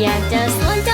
як та сонця